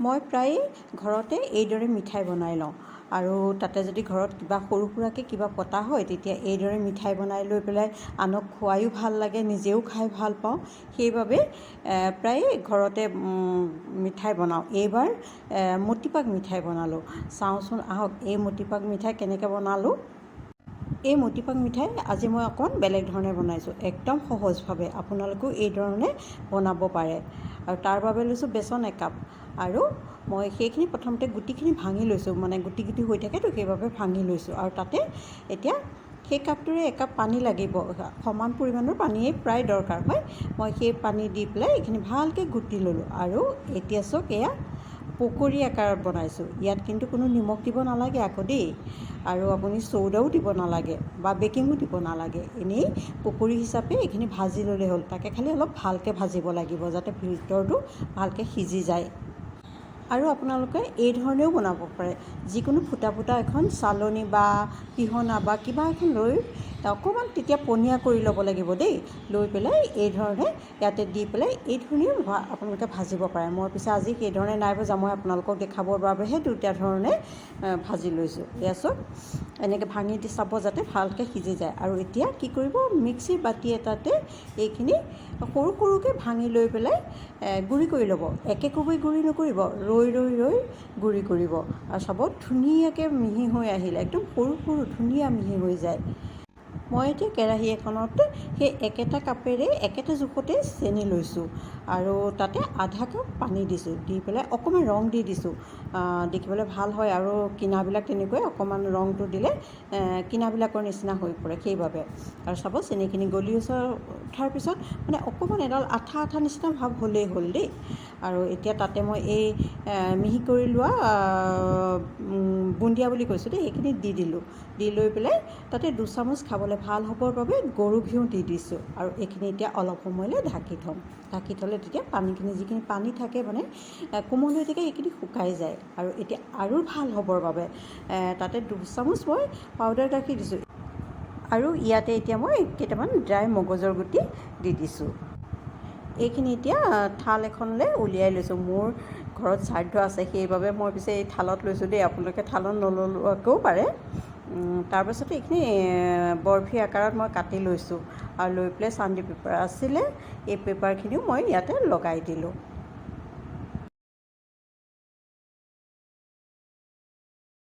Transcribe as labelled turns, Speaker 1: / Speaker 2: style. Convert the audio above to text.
Speaker 1: মই প্ৰায়ে ঘৰতে এইদৰে মিঠাই বনাই লওঁ। আৰু তাতে যদি ঘৰত কিবা সৰু সুৰাকৈ কিবা পতা হয় তেতিয়া এইদৰে মিঠাই বনাই লৈ পেলাই আনক খোৱায়ো ভাল লাগে নিজেও খাই ভাল পাওঁ। সেইবাবে প্ৰায়ে ঘৰতে মিঠাই বনাওঁ। এইবাৰ মতিপাক মিঠাই বনালোঁ। চাওঁচোন আহক এই মতিপাক মিঠাই কেনেকৈ বনালোঁ। এই মতিপাক মিঠাই আজি মই অকণ বেলেগ ধৰণে বনাইছোঁ। একদম সহজভাৱে আপোনালোকেও এই ধৰণে বনাব পাৰে। আৰু তাৰ বাবে লৈছোঁ বেচন একাপ। আৰু মই সেইখিনি প্ৰথমতে গুটিখিনি ভাঙি লৈছোঁ। মানে গুটি গুটি হৈ থাকেতো সেইবাবে ভাঙি লৈছোঁ। আৰু তাতে এতিয়া সেই কাপটোৰে একাপ পানী লাগিব। সমান পৰিমাণৰ পানীয়ে প্ৰায় দৰকাৰ হয়। মই সেই পানী দি পেলাই এইখিনি ভালকৈ গুটি ল'লোঁ। আৰু এতিয়া চাওক এয়া পকৰী আকাৰত বনাইছোঁ। ইয়াত কিন্তু কোনো নিমখ দিব নালাগে আকৌ দেই। আৰু আপুনি চৌদাও দিব নালাগে বা বেকিঙো দিব নালাগে। এনেই পকৰী হিচাপে এইখিনি ভাজি ল'লে হ'ল। তাকে খালি অলপ ভালকৈ ভাজিব লাগিব যাতে ভিতৰটো ভালকৈ সিজি যায়। আৰু আপোনালোকে এই ধৰণেও বনাব পাৰে। যিকোনো ফুটা ফুটা এখন চালনী বা পিহনা বা কিবা এখন লৈ অকণমান তেতিয়া পনীয়া কৰি ল'ব লাগিব দেই। লৈ পেলাই এই ধৰণে ইয়াতে দি পেলাই এই ধৰণেও আপোনালোকে ভাজিব পাৰে। মই পিছে আজি সেইধৰণে নাই ভজা, মই আপোনালোকক দেখাবৰ বাবেহে দুটা ধৰণে ভাজি লৈছোঁ। এয়া চাওক এনেকৈ ভাঙি দি চাব যাতে ভালকৈ সিজি যায়। আৰু এতিয়া কি কৰিব মিক্সিৰ বাতি এটাতে এইখিনি সৰু সৰুকৈ ভাঙি লৈ পেলাই গুড়ি কৰি ল'ব। একে কোবি গুড়ি নকৰিব, ৰৈ ৰৈ ৰৈ গুড়ি কৰিব। আৰু চাব, ধুনীয়াকৈ মিহি হৈ আহিলে। একদম সৰু সৰু ধুনীয়া মিহি হৈ যায়। মই এতিয়া কেৰাহী এখনত সেই একেটা কাপেৰে, একেটা জোখতে চেনি লৈছোঁ আৰু তাতে আধা কাপ পানী দিছোঁ, দি পেলাই অকণমান ৰং দি দিছোঁ। দেখিবলৈ ভালো হয় আৰু কিনাবিলাক তেনেকুৱাই, অকণমান ৰংটো দিলে কিনাবিলাকৰ নিচিনা হৈ পৰে সেইবাবে। আৰু চাব চেনিখিনি গলি উঠাৰ পিছত মানে অকণমান এডাল আঠা আঠা নিচিনা ভাৱ হ'লেই হ'ল দেই। আৰু এতিয়া তাতে মই এই মিহি কৰি লোৱা বুন্দিয়া বুলি কৈছোঁ দেই, সেইখিনি দি দিলোঁ। দি লৈ পেলাই তাতে দুচামুচ খাবলৈ ভালো হ'বৰ বাবে গৰু ঘিউ দি দিছোঁ আৰু এইখিনি এতিয়া অলপ সময়লৈ ঢাকি থ'ম। ঢাকি থ'লে তেতিয়া পানীখিনি, যিখিনি পানী থাকে মানে কোমল হৈ থাকে, সেইখিনি শুকাই যায়। আৰু এতিয়া আৰু ভালো হ'বৰ বাবে তাতে দুচামুচ মই পাউডাৰ গাখীৰ দিছোঁ। আৰু ইয়াতে এতিয়া মই কেইটামান ড্ৰাই মগজৰ গুটি দি দিছোঁ। এইখিনি এতিয়া থাল এখনলৈ উলিয়াই লৈছোঁ। মোৰ ঘৰত শ্ৰাদ্ধ আছে সেইবাবে মই পিছে এই থালত লৈছোঁ দেই। আপোনালোকে থালত নললোৱাকৈও পাৰে। তাৰপাছতে এইখিনি বৰফি আকাৰত মই কাটি লৈছোঁ। আৰু লৈ পেলাই চান্দি পেপাৰ আছিলে এই পেপাৰখিনিও মই ইয়াতে লগাই দিলোঁ।